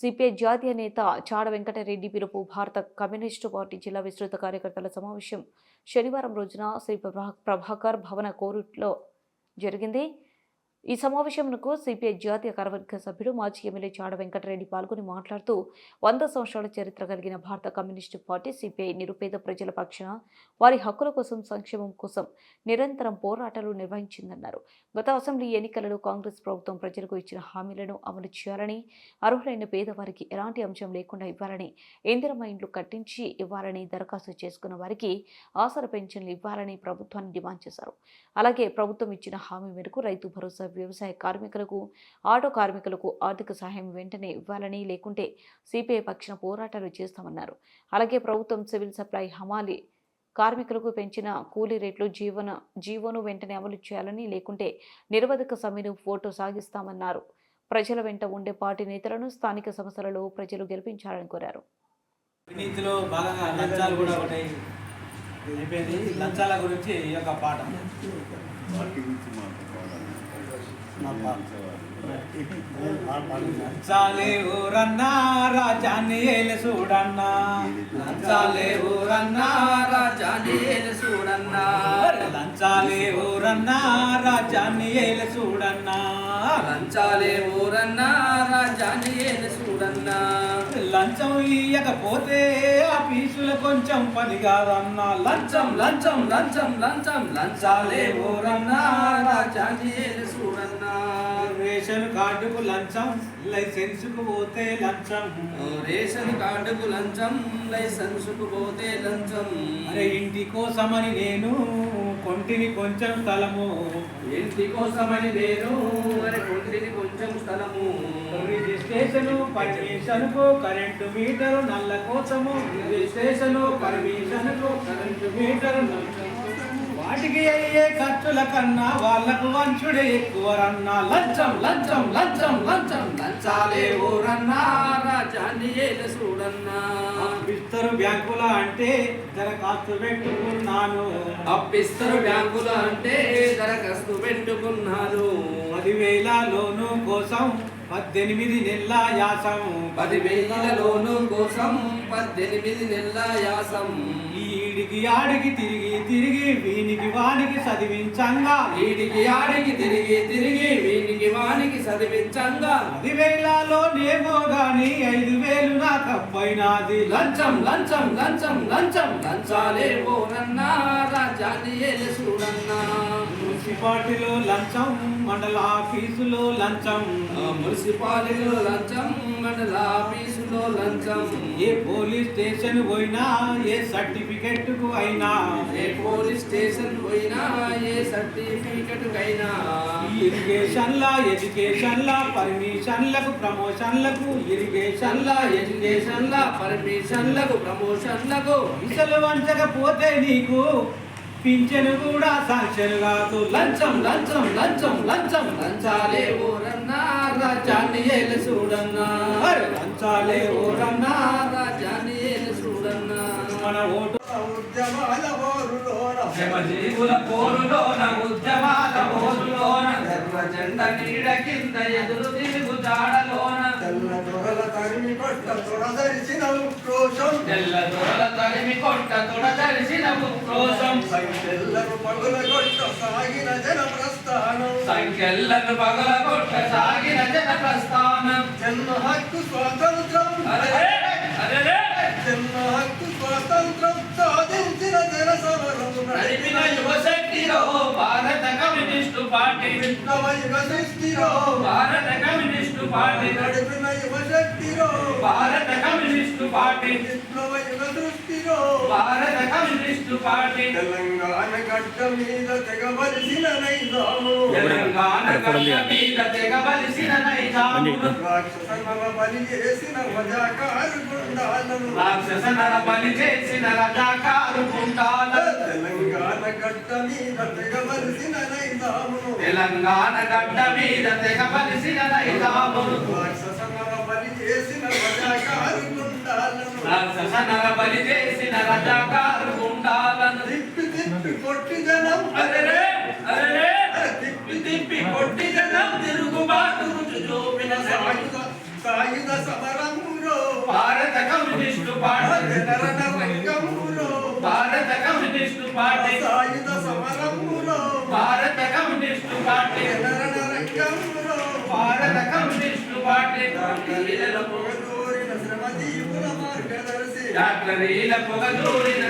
CPI జాతీయ నేత చాడ వెంకటరెడ్డి పిలుపు భారత కమ్యూనిస్టు పార్టీ జిల్లా విస్తృత కార్యకర్తల సమావేశం శనివారం రోజున శ్రీ ప్రభా- ప్రభాకర్ భవన కోరుట్లో జరిగింది. ఈ సమావేశంకు సిపిఐ జాతీయ కార్యవర్గ సభ్యుడు మాజీ ఎమ్మెల్యే చాడ వెంకటరెడ్డి పాల్గొని మాట్లాడుతూ వంద సంవత్సరాల చరిత్ర కలిగిన భారత కమ్యూనిస్టు పార్టీ సిపిఐ నిరుపేద ప్రజల పక్షాన వారి హక్కుల కోసం సంక్షేమం కోసం నిరంతరం పోరాటాలు నిర్వహించిందన్నారు. గత అసెంబ్లీ ఎన్నికలలో కాంగ్రెస్ ప్రభుత్వం ప్రజలకు ఇచ్చిన హామీలను అమలు చేయాలని అర్హులైన పేదవారికి ఎలాంటి అంశం లేకుండా ఇవ్వాలని ఇందిరమ్మ ఇండ్లు కట్టించి ఇవ్వాలని దరఖాస్తు చేసుకున్న వారికి ఆసర పెన్షన్లు ఇవ్వాలని ప్రభుత్వాన్ని డిమాండ్ చేశారు. అలాగే ప్రభుత్వం ఇచ్చిన హామీ మేరకు రైతు భరోసా వ్యవసాయ కార్మికులకు ఆటో కార్మికులకు ఆర్థిక సహాయం వెంటనే ఇవ్వాలని లేకుంటే సిపిఐ పక్షాన పోరాటాలు చేస్తామన్నారు. అలాగే ప్రభుత్వం సివిల్ సప్లై హమాలి కార్మికులకు పెంచిన కూలీ రేట్లు జీవన జీవోను వెంటనే అమలు చేయాలని లేకుంటే నిరవధిక సమ్మెను ఫోటో సాగిస్తామన్నారు. ప్రజల వెంట ఉండే పార్టీ నేతలను స్థానిక సంస్థలలో ప్రజలు గెలిపించాలని కోరారు. అవినీతిలో భాగంగా లంచాలు కూడా ఒకటి అయిపోయింది. లంచాల గురించి ఈ యొక్క పాట. లంచాలే ఊరన్నా రాజాని ఏలు చూడన్నా లంచాలే ఊరన్నా రాజాని ఏలు చూడన్నా లంచాలే ఊరన్నా రాజాని ఏలు చూడన్నా లంచాలే ఊరన్నా రాజాని ఏలు చూడన్నా లంచం ఇయ్యకపోతే ఆ పీసులు కొంచెం పని కాదన్నా లంచం లంచం లంచం లంచం లంచం లంచాలే చూడన్నా రేషన్ కార్డుకు లంచం లైసెన్స్కు పోతే లంచం. రేషన్ కార్డుకు లంచం లైసెన్సుకు పోతే లంచం. ఇంటి కోసమని నేను కొంటిని కొంచెం స్థలము ఇంటి కోసమని నేను మరి కొంటిని కొంచెం స్థలము రిజిస్ట్రేషన్ పర్మిషన్కు కరెంటు మీటరు నల్ల కోసము రిజిస్ట్రేషన్ పర్మిషన్కు కరెంటు మీటరు నల్ల. వాటికి అయ్యే ఖర్చుల కన్నా వాళ్ళకు వంచుడే ఎక్కువరన్నా లంచం లంచం లంచం లంచం. లంచాలే ఊరన్నా రాజాని ఏలు చూడన్నా ఇస్తారు బ్యాంకుల అంటే దరఖాస్తు పెట్టుకున్నాను. అప్పిస్తారు బ్యాంకులు అంటే దరఖాస్తు పెట్టుకున్నారు పదివేల లోను కోసం పద్దెనిమిది నెలల యాసం పదివేల లోను కోసం పద్దెనిమిది నెలల యాసం ఈడికి ఆడికి తిరిగి తిరిగి వీనికి వానికి చదివించంగా. వీడికి ఆడికి తిరిగి తిరిగి వీనికి వానికి చదివించంగా. పదివేలలోనేమో గాని ఐదు వేలు నాకు అబ్బాయినాది లంచం లంచం లంచం లంచం లంచాలే ఓరన్నా రాజ్యాన్ని ఏలు చూడన్నా మున్సిపాలిటీలో లంచం మండల ఆఫీసులో లంచం. మున్సిపాలిటీలో లంచం మండల ఆఫీసులో లంచం. ఏ పోలీస్ స్టేషన్ పోయినా ఏ సర్టిఫికెట్కు అయినా. ఏ పోలీస్ స్టేషన్ పోయినా ఏ సర్టిఫికెట్ కైనా ఇరిగేషన్ల ఎడ్యుకేషన్ల పర్మిషన్లకు ప్రమోషన్లకు. ఇరిగేషన్ల ఎడ్యుకేషన్ల పర్మిషన్లకు ప్రమోషన్లకు. ఇసలు వంచకపోతే నీకు పింఛను కూడా సాంక్షన్ కాదు. లంచం లంచం లంచం లంచం. లంచాలే ఓరన్నా రాజ్యాన్ని ఏలు చూడన్నా. లంచాలే ఓరన్నా రాజ్యాన్ని ఏలు చూడన్నా. మన ఓటు ఉద్యమాల ఓరులోన. శ్రమజీవుల పోరులోన ఉద్యమాల పోరులోన ధర్మ జెండ నీడ కింద ఎదురు తిరుగు జాడలోన. తెల్ల దొరల తరిమి కొట్ట తొడదరిచిన ఉక్రోషం. తెల్ల దొరల తరిమి కొట్ట తొడదరిసిన ఉక్రోషం తెల్లను పగుల కొట్ట సాగిన జన ప్రస్థానం. సంఖ్యలను పగల కొట్ట సాగిన జన ప్రస్థానం. జన్మ హక్కు స్వాతంత్రం. జన్మ హక్కు స్వాతంత్రం సాధించిన జన సమరం. నడిపిన యువశక్తిలో భారత కమ్యూనిస్టు పార్టీ. విప్లవ సృష్టిలో భారత కమ్యూనిస్టు పార్టీ. నడిపిన యువ శక్తిలో భారత కమ్యూనిస్టు పార్టీ. విప్లవ యుగ సృష్టిలో భారత కమ్యూనిస్టు తెలంగాణ గడ్డ మీద తెగవలసిన నైజాము. తెలంగాణ గడ్డ మీద తెగబలిసిన నైజామును రాక్షసనల బలి చేసిన రజాకారు గుండాలను. రాక్షస నర బలి చేసిన రజాకారు గుండాలను. తెలంగాణ గడ్డ మీద తెగవలసిన నైజామును తెలంగాణ గడ్డ మీద తెగబలిసిన నైజామును రాక్షసనల బలి చేసిన రజాకారు గుండాలను. రాక్షస నర బలి చేసిన రజాకారు తిప్పి కొట్టి జనం అరెరే అరెరే తిప్పి తిప్పి కొట్టి జనం తిరుగుబాటు రుచి చూపిన సాయుధ సాయుధ సమరం పార్టీ. జనరణ రంగములో భారత కమ్యూనిస్టు పార్టీ. సాయుధ సమరములో. భారత కమ్యూనిస్టు పార్టీ. జనరణ రంగములో భారత కమ్యూనిస్టు పార్టీ. డాక్టరీల పొగదూరిన శ్రమజీవుల మార్గదర్శి. డాక్టరీల పొగదూరిన